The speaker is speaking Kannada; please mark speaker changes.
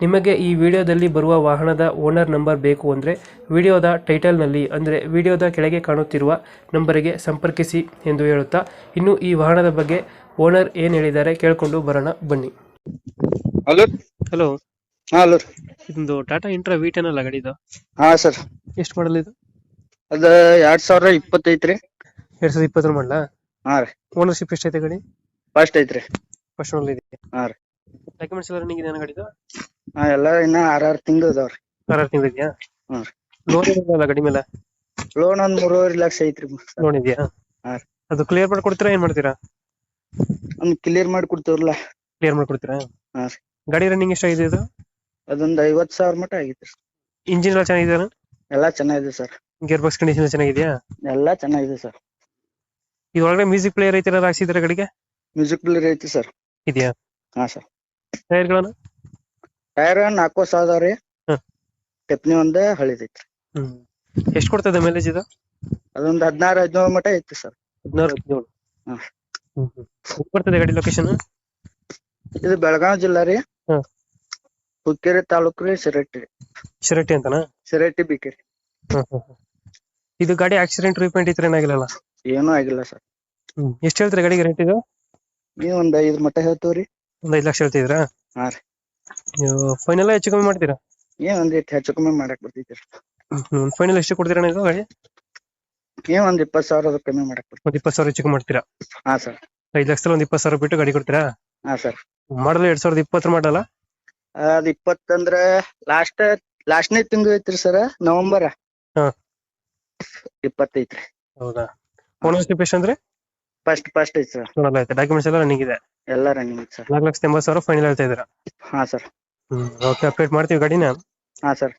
Speaker 1: ನಿಮಗೆ ಈ ವಿಡಿಯೋದಲ್ಲಿ ಬರುವ ವಾಹನದ ಓನರ್ ನಂಬರ್ ಬೇಕು ಅಂದರೆ ವಿಡಿಯೋದ ಟೈಟಲ್ನಲ್ಲಿ ಅಂದರೆ ವಿಡಿಯೋದ ಕೆಳಗೆ ಕಾಣುತ್ತಿರುವ ನಂಬರಿಗೆ ಸಂಪರ್ಕಿಸಿ ಎಂದು ಹೇಳುತ್ತಾ ಇನ್ನು ಈ ವಾಹನದ ಬಗ್ಗೆ ಓನರ್ ಏನು ಹೇಳಿದ್ದಾರೆ ಕೇಳಿಕೊಂಡು ಬರೋಣ ಬನ್ನಿ.
Speaker 2: ಹಲೋ?
Speaker 1: ಹಲೋ.
Speaker 2: ಹಾ ಹಲೋ.
Speaker 1: ಇದೊಂದು ಟಾಟಾ ಇಂಟ್ರಾ ವಿ ಟೆನ್ ಅಲ್ಲ ಗಾಡಿದು?
Speaker 2: ಹಾ ಸರ್.
Speaker 1: ಎಷ್ಟು ಮಾಡಲ್ ಇದು?
Speaker 2: ಅದು ಎರಡ್ ಸಾವಿರ ಇಪ್ಪತ್ತೈತ್ರಿ
Speaker 1: ಎರಡು ಸಾವಿರದ ಇಪ್ಪತ್ತರ ಮಾಡಲ?
Speaker 2: ಹಾ ರೀ.
Speaker 1: ಓನರ್ಶಿಪ್ ಎಷ್ಟೈತೆ ಗಾಡಿ?
Speaker 2: ಫಸ್ಟ್ ಐತ್ರಿ.
Speaker 1: ಫಸ್ಟ್ ಓನರ್ ಇದೆ
Speaker 2: ಹಾ ರೀ.
Speaker 1: ಡಾಕ್ಯುಮೆಂಟ್ಸ್ ಎಲ್ಲ ರನ್ನಿಂಗ್ ಇದೆ ಗಾಡಿದು?
Speaker 2: ಹಾ ಎಲ್ಲಾ ಇನ್ನ ಆರ್ ತಿಂಗಳು ಅದಾವ್ರಿ.
Speaker 1: ಆರ್ ತಿಂಗಳು ಇದೆಯಾ?
Speaker 2: ರೀ.
Speaker 1: ಲೋನ್ ಇದೆಯಲ್ಲ ಗಾಡಿ ಮೇಲೆ?
Speaker 2: ಲೋನ್ ಒಂದ್ ಮೂರುವರೆ ಲಕ್ಷ ಐತ್ರಿ
Speaker 1: ಲೋನ್ ಇದೆಯಾ?
Speaker 2: ಹಾ ರೀ.
Speaker 1: ಅದು ಕ್ಲಿಯರ್ ಮಾಡಿ ಕೊಡ್ತೀರಾ ಏನ್ ಮಾಡ್ತೀರಾ?
Speaker 2: ಒಂದ್ ಕ್ಲಿಯರ್ ಮಾಡಿ ಕೊಡ್ತೀವ್ರಲ್ಲ.
Speaker 1: ಕ್ಲಿಯರ್ ಮಾಡ್ಕೊಡ್ತೀರಾ
Speaker 2: ಹಾ ರೀ.
Speaker 1: ಗಾಡಿ ರನ್ನಿಂಗ್ ಎಷ್ಟಾಗಿದೆ ಇದು?
Speaker 2: ಅದೊಂದ್ ಐವತ್ ಸಾವಿರ ಮಟ ಆಗೈತ್ರಿ.
Speaker 1: ಇಂಜಿನ್ ಎಲ್ಲ ಚೆನ್ನಾಗಿದೆಯಾ
Speaker 2: ಎಲ್ಲಾ ಚೆನ್ನಾಗಿದೆ ಸರ್.
Speaker 1: ಗೇರ್ ಬಾಕ್ಸ್ ಕಂಡೀಷನ್ ಚೆನ್ನಾಗಿದೆಯಾ?
Speaker 2: ಎಲ್ಲಾ ಚೆನ್ನಾಗಿದೆ ಸರ್.
Speaker 1: ಇದ್ರೊಳಗಡೆ ಮ್ಯೂಸಿಕ್ ಪ್ಲೇಯರ್ ಐತಿ ಏನಾದ್ರು ಹಾಕ್ಸಿದ್ರೆ ಗಾಡಿಗೆ?
Speaker 2: ಮ್ಯೂಸಿಕ್ ಪ್ಲೇಯರ್ ಐತಿ ಸರ್.
Speaker 1: ಇದೆಯಾ?
Speaker 2: ಹಾ ಸರ್.
Speaker 1: ಟೈರ್ಗಳನ್ನು
Speaker 2: ಟೈರ್ ನಾಲ್ಕು ಸಾವಿರ ಅದಾವ್ರಿ.
Speaker 1: ಹ್ಮ್.
Speaker 2: ಟೆಪ್ನಿ ಒಂದ ಹಳಿದೈತ್ರಿ.
Speaker 1: ಹ್ಮ್. ಎಷ್ಟು ಕೊಡ್ತದೆ ಮೈಲೇಜ್ ಇದು?
Speaker 2: ಅದೊಂದ್ ಹದಿನಾರು ಹದಿನೇಳು ಮಟ ಐತಿ ಸರ್.
Speaker 1: ಹದಿನಾರು ಹದಿನೇಳು.
Speaker 2: ಹಾ.
Speaker 1: ಹ್ಮ್ ಹ್ಮ್. ಎಲ್ಲಿ ಬರ್ತದೆ ಗಾಡಿ ಲೊಕೇಶನ್
Speaker 2: ಇದು ಬೆಳಗಾವಿ ಜಿಲ್ಲಾ ರೀ. ಹುಕ್ಕೇರಿ ತಾಲೂಕು ರೀ ಸಿರಟ್ಟಿ
Speaker 1: ಶಿರಟ್ಟಿ ಅಂತನಾ?
Speaker 2: ಸಿರಟ್ಟಿ ಬಿಕೇರಿ
Speaker 1: ಹ್ಮ್ ಹ್ಮ್ ಹ್ಮ್. ಇದು ಗಾಡಿ ಆಕ್ಸಿಡೆಂಟ್ ರೀಪೇಂಟ್ ಇತ್ರ ಏನಾಗಿಲ್ಲಲ್ಲ
Speaker 2: ಏನೂ ಆಗಿಲ್ಲ ಸರ್.
Speaker 1: ಹ್ಮ್. ಎಷ್ಟು ಹೇಳ್ತೀರಾ ಗಾಡಿಗೆ ರೇಟ್ ಇದು?
Speaker 2: ನೀವ್ ಒಂದ್ ಐದ್ ಮಟ ಹೇಳ್ತೀವ್ರಿ.
Speaker 1: ಒಂದ್ ಐದು ಲಕ್ಷ ಹೇಳ್ತಿದ್ರಾ
Speaker 2: ಹಾ ರೀ.
Speaker 1: ನೀವು ಫೈನಲ್ ಹೆಚ್ಚು ಕಮ್ಮಿ ಮಾಡ್ತೀರಾ?
Speaker 2: ಏನ್ ಒಂದ್ ಇಟ್ ಹೆಚ್ಚು ಕಮ್ಮಿ ಮಾಡಕ್ ಬರ್ತೈತಿ
Speaker 1: ಫೈನಲ್ ಎಷ್ಟು ಕೊಡ್ತೀರಾ ನೀವು ಗಾಡಿ?
Speaker 2: ಏನ್ ಒಂದ್ ಇಪ್ಪತ್ ಸಾವಿರ ಕಮ್ಮಿ ಮಾಡಕ್ ಬರ್ತೈತಿ
Speaker 1: ಒಂದ್ ಇಪ್ಪತ್ತು ಸಾವಿರ ಹೆಚ್ಚು ಕಮ್ಮಿ ಮಾಡ್ತೀರಾ?
Speaker 2: ಹಾ ಸರ್.
Speaker 1: ಐದು ಲಕ್ಷದಲ್ಲಿ ಒಂದ್ ಇಪ್ಪತ್ತು ಸಾವಿರ ಬಿಟ್ಟು ಗಾಡಿ ಕೊಡ್ತೀರಾ?
Speaker 2: ಹಾ ಸರ್.
Speaker 1: ಮಾಡಲ್ ಎರಡ್ ಸಾವಿರದ ಇಪ್ಪತ್ತರ ಮಾಡಲ್ಲ?
Speaker 2: ಅದ್ ಇಪ್ಪತ್ತಂದ್ರ ಲಾಸ್ಟ್ ಲಾಸ್ಟ್ನೇ ತಿಂಗಳು ಐತ್ರಿ ಸರ್ ನವೆಂಬರ್.
Speaker 1: ಹಾ.
Speaker 2: ಇಪ್ಪತ್ತೈತ್ರಿ
Speaker 1: ಹೌದಾ? ಓನರ್ಶಿಪ್ ಎಷ್ಟು ಅಂದ್ರೆ?
Speaker 2: ಫಸ್ಟ್ ಫಸ್ಟ್ ಐತಿ ಸರ್.
Speaker 1: ನೋಡಲ್ಲ ಡಾಕ್ಯುಮೆಂಟ್ಸ್ ಎಲ್ಲ ರನ್ನಿಂಗ್ ಇದೆ.
Speaker 2: ಎಲ್ಲಾ ರನ್ನಿಂಗ್ ಸರ್.
Speaker 1: ನಾಲ್ಕು ಲಕ್ಷದ ಎಂಬತ್ತು ಸಾವಿರ ಫೈನಲ್ ಹೇಳ್ತಾ ಇದ್ದೀರಾ?
Speaker 2: ಹಾ ಸರ್.
Speaker 1: ಹ್ಮ್ ಓಕೆ ಅಪ್ಡೇಟ್ ಮಾಡ್ತೀವಿ ಗಾಡಿನ?
Speaker 2: ಹಾ ಸರ್.